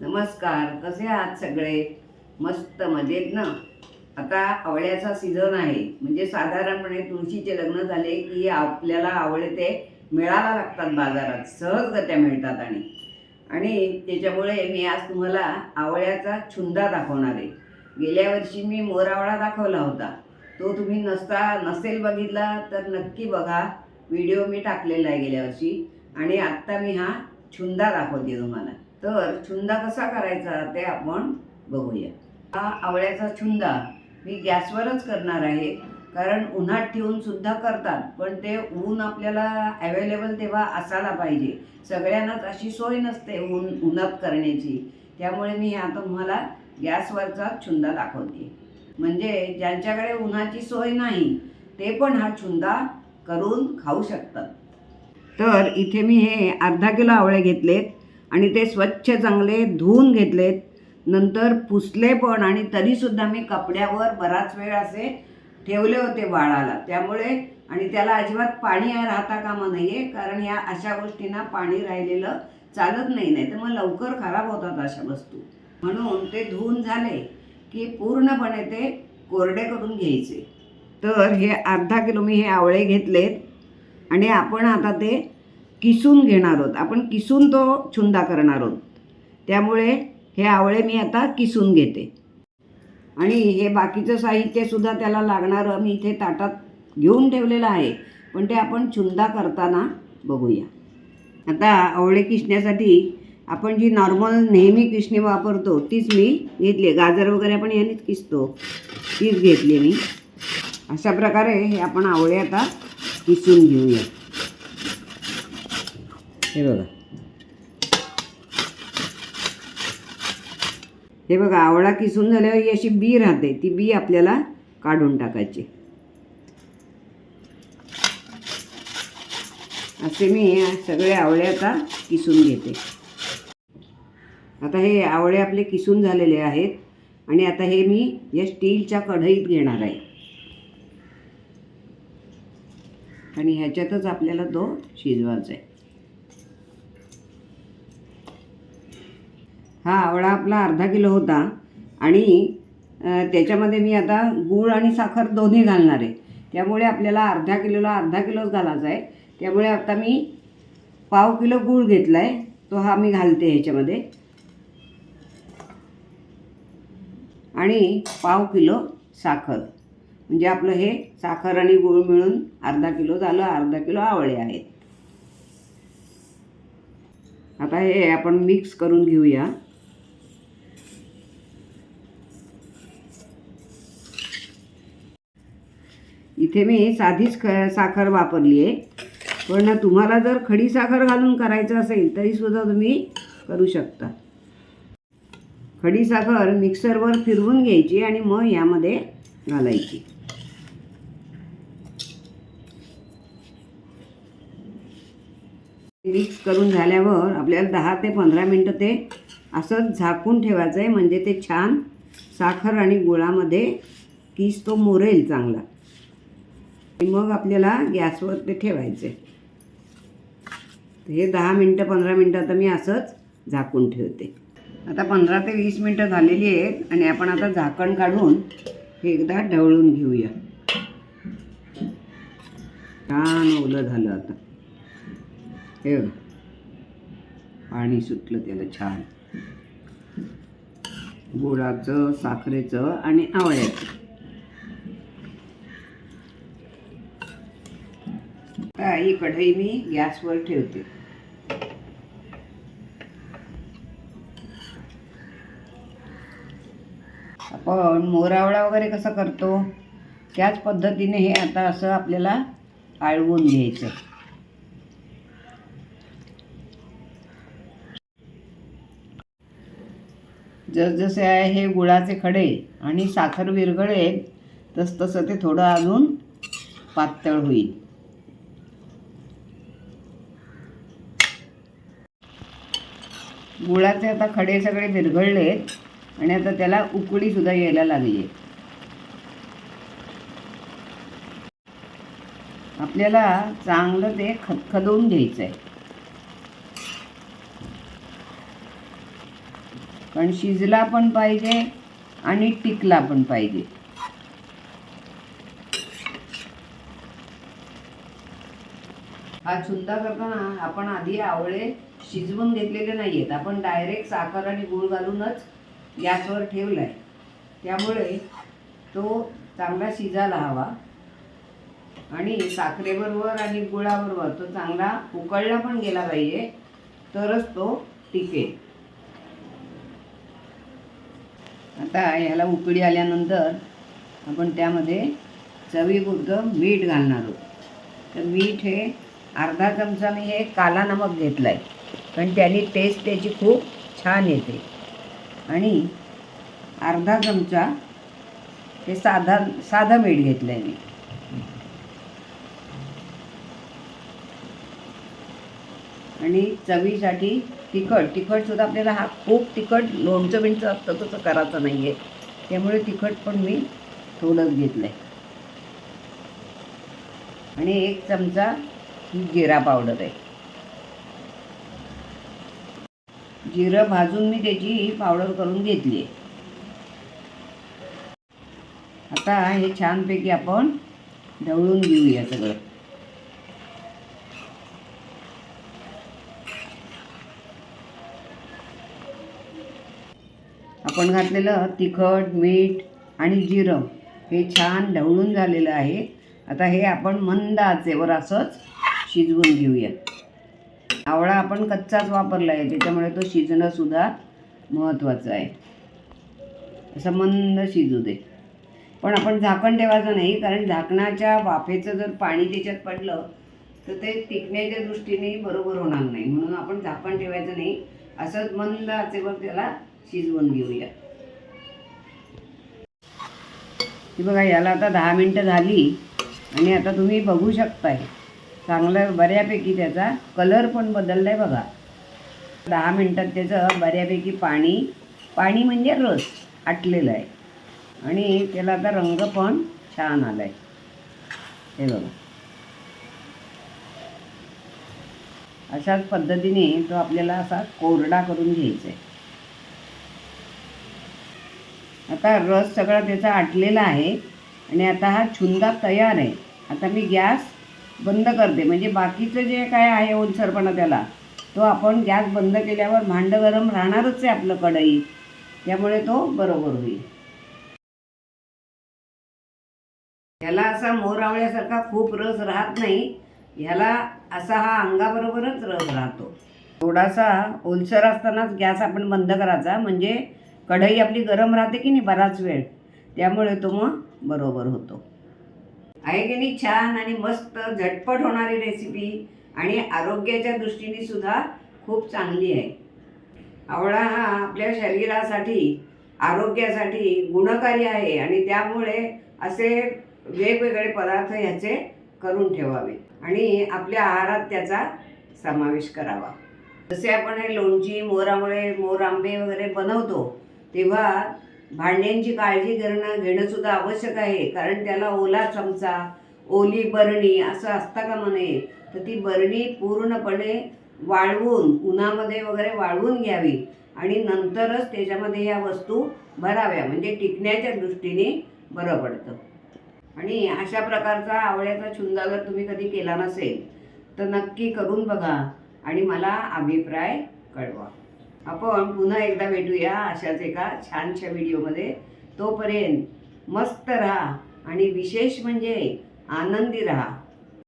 नमस्कार कसे आहात सगळे? मस्त मजेत ना? आता आवळ्याचा सीझन आहे. म्हणजे साधारणपणे तुळशीचे लग्न झाले की आपल्याला आवळे ते मिळायला लागतात बाजारात. सहजगत्या मिळतात आणि. आणि त्याच्यामुळे मी आज तुम्हाला आवळ्याचा छुंदा दाखवणार आहे. गेल्या वर्षी मी मोरावळा दाखवला होता. तो तुम्ही नसता नसेल बघितला तर नक्की बघा. व्हिडिओ मी टाकलेला आहे गेल्या वर्षी. आणि आत्ता मी हा छुंदा दाखवते तुम्हाला. तर छुंदा कसा करायचा ते आपण बघूया. हा आवळ्याचा छुंदा मी गॅसवरच करणार आहे कारण उन्हात ठेवून सुद्धा करतात पण ते ऊन आपल्याला अवेलेबल तेव्हा असायला पाहिजे. सगळ्यांनाच अशी सोय नसते ऊन उन्हात करण्याची. त्यामुळे मी आता तुम्हाला गॅसवरचा छुंदा दाखवते. म्हणजे ज्यांच्याकडे उन्हाची सोय नाही ते पण हा छुंदा करून खाऊ शकतात. तर इथे मी हे अर्धा किलो आवळे घेतलेत. आणि ते स्वच्छ चांगले धुवून घेतलेत. नंतर पुसले पण आणि तरीसुद्धा मी कपड्यावर बराच वेळ असे ठेवले होते बाळाला. त्यामुळे आणि त्याला अजिबात पाणी राहता कामा नाही आहे कारण या अशा गोष्टींना पाणी राहिलेलं चालत नाही नाही तर मग लवकर खराब होतात अशा वस्तू. म्हणून ते धुवून झाले की पूर्णपणे ते कोरडे करून घ्यायचे. तर हे अर्धा किलो मी हे आवळे घेतलेत आणि आपण आता ते किसून घेणार आहोत. आपण किसून तो छुंदा करणार आहोत. त्यामुळे हे आवळे मी आता किसून घेते. आणि हे बाकीचं साहित्यसुद्धा त्याला लागणारं मी इथे ताटात घेऊन ठेवलेलं आहे. पण ते आपण छुंदा करताना बघूया. आता आवळे किसण्यासाठी आपण जी नॉर्मल नेहमी किसणी वापरतो तीच मी घेतली आहे. गाजर वगैरे आपण यानेच किसतो. तीच घेतली मी. अशा प्रकारे हे आपण आवळे आता किसून घेऊया हे बघा. हे बघा आवळा किसून झाल्यावर ही अशी बी राहते. ती बी आपल्याला काढून टाकायची. असे मी हे सगळे आवळे आता किसून घेते. आता हे आवळे आपले किसून झालेले आहेत आणि आता हे मी या स्टीलच्या कढईत घेणार आहे. आणि ह्याच्यातच आपल्याला तो शिजवायचा आहे. हा आवळा आपला अर्धा किलो होता. आणि त्याच्यामध्ये मी आता गूळ आणि साखर दोन्ही घालणार आहे. त्यामुळे आपल्याला अर्ध्या किलोला अर्धा किलोच घालायचा आहे. त्यामुळे आता मी पाव किलो गूळ घेतला आहे तो हा मी घालते ह्याच्यामध्ये. आणि पाव किलो साखर. म्हणजे आपलं हे साखर आणि गूळ मिळून अर्धा किलो झालं अर्धा किलो आवळे आहेत. आता हे आपण मिक्स करून घेऊया. इथे मी साधीच ख साखर वापरली आहे. पण तुम्हाला जर खडी साखर घालून करायचं असेल तरीसुद्धा तुम्ही करू शकता. खडी साखर मिक्सरवर फिरवून घ्यायची आणि मग यामध्ये घालायची. मिक्स करून झाल्यावर आपल्याला दहा ते पंधरा मिनटं ते असंच झाकून ठेवायचं आहे म्हणजे ते छान साखर आणि गुळामध्ये किस तो मोरेल चांगला. मग आपल्याला गॅसवर ते ठेवायचं. आहे हे दहा मिनटं पंधरा मिनटं आता मी असंच झाकून ठेवते. आता पंधरा ते वीस मिनटं झालेली आहेत आणि आपण आता झाकण काढून हे एकदा ढवळून घेऊया. छान ओलं झालं आता. हे पाणी सुटलं त्याला छान. गुळाचं साखरेचं आणि आवळ्याचं. आता ही कढई मी गॅसवर ठेवते. आपण मोरावळा वगैरे कसं करतो? त्याच पद्धतीने हे आता असं आपल्याला आळवून घ्यायचं. जसजसे आहे हे गुळाचे खडे आणि साखर विरघळेल तसतसं ते थोडं अजून पातळ होईल. गुळाचे आता खडे सगळे विरघळलेत आणि आता त्याला उकळी सुद्धा यायला लागली आहे. आपल्याला चांगलं ते खदखदवून घ्यायचं आहे कारण शिजला पण पाहिजे आणि टिकला पण पाहिजे. हा छुंदा करताना आपण आधी आवळे शिजवून घेतलेले नाही आहेत आपण डायरेक्ट साखर आणि गूळ घालूनच गॅसवर ठेवला आहे त्यामुळे तो चांगला शिजायला हवा. आणि साखरेबरोबर आणि गुळाबरोबर तो चांगला उकळला पण गेला पाहिजे तरच तो टिकेल. आता याला उकळी आल्यानंतर आपण त्यामध्ये चवीपुरतं मीठ घालणार आहोत. तर मीठ हे अर्धा चमचा मी हे काला नमक घेतला आहे कारण त्याने टेस्ट त्याची खूप छान येते. आणि अर्धा चमचा हे साधा साधा मीठ घेतलं आहे मी. आणि चवीसाठी तिखट तिखटसुद्धा आपल्याला हा खूप तिखट लोणचं बिणचं असतं तसं करायचं नाही आहे त्यामुळे तिखट पण मी थोडंच घेतलं आहे आणि एक चमचा ही जिरा पावडर आहे. जिरं भाजून मी त्याची पावडर करून घेतली आहे. आता हे छानपैकी आपण ढवळून घेऊया सगळं. आपण घातलेलं तिखट मीठ आणि जिरं हे छान ढवळून झालेलं आहे. आता हे आपण मंद आचेवर असंच शिजवून घेऊया आवळा आपण कच्चाच वापरला आहे त्याच्यामुळे तो शिजणंसुद्धा महत्त्वाचं आहे. असं मंद शिजू दे. पण आपण झाकण ठेवायचं नाही कारण झाकणाच्या वाफेचं जर पाणी त्याच्यात पडलं तर ते टिकण्याच्या दृष्टीने बरोबर होणार नाही. म्हणून आपण झाकण ठेवायचं नाही असंच मंद आचेवर त्याला शिजवून घेऊया. बघा याला आता दहा मिनटं झाली आणि आता तुम्ही बघू शकताय. चांगलं बऱ्यापैकी त्याचा कलर पण बदलला आहे बघा. दहा मिनटात त्याचं बऱ्यापैकी पाणी पाणी म्हणजे रस आटलेलं आहे. आणि त्याला आता रंग पण छान आला आहे हे बघा. अशाच पद्धतीने तो आपल्याला असा कोरडा करून घ्यायचा आहे आता रस सगळा त्याचा आटलेला आहे. आणि आता हा छुंदा तयार आहे. आता मी गॅस बंद करते. म्हणजे बाकीचं जे काय आहे ओलसरपणा त्याला तो आपण गॅस बंद केल्यावर भांडं गरम राहणारच आहे आपलं कढई. त्यामुळे तो बरोबर होईल. ह्याला असा मोरावळ्यासारखा खूप रस राहत नाही. ह्याला असा हा अंगाबरोबरच रस राहतो. थोडासा ओलसर असतानाच गॅस आपण बंद करायचा. म्हणजे कढई आपली गरम राहते की नाही बराच वेळ. त्यामुळे तो मग बरोबर होतो. आहे की नाही? छान आणि मस्त झटपट होणारी रेसिपी आणि आरोग्याच्या दृष्टीने सुद्धा खूप चांगली आहे. आवळा हा आपल्या शरीरासाठी आरोग्यासाठी गुणकारी आहे आणि त्यामुळे असे वेगवेगळे पदार्थ ह्याचे करून ठेवावे आणि आपल्या आहारात त्याचा समावेश करावा. जसे आपण हे लोणची मोरामुळे मोर आंबे वगैरे बनवतो तेव्हा भांड्यांची काळजी घेणं घेणंसुद्धा आवश्यक आहे कारण त्याला ओला चमचा ओली बरणी असं असता का म्हणे? तर ती बरणी पूर्णपणे वाळवून उन्हामध्ये वगैरे वाळवून घ्यावी आणि नंतरच त्याच्यामध्ये ह्या वस्तू भराव्या. म्हणजे टिकण्याच्या दृष्टीने बरं पडतं. आणि अशा प्रकारचा आवळ्याचा छुंदा जर तुम्ही कधी केला नसेल तर नक्की करून बघा आणि मला अभिप्राय कळवा. आपण पुन्हा एकदा भेटूया अशाच एका छानशा व्हिडिओमध्ये. तोपर्यंत मस्त राहा आणि विशेष म्हणजे आनंदी राहा.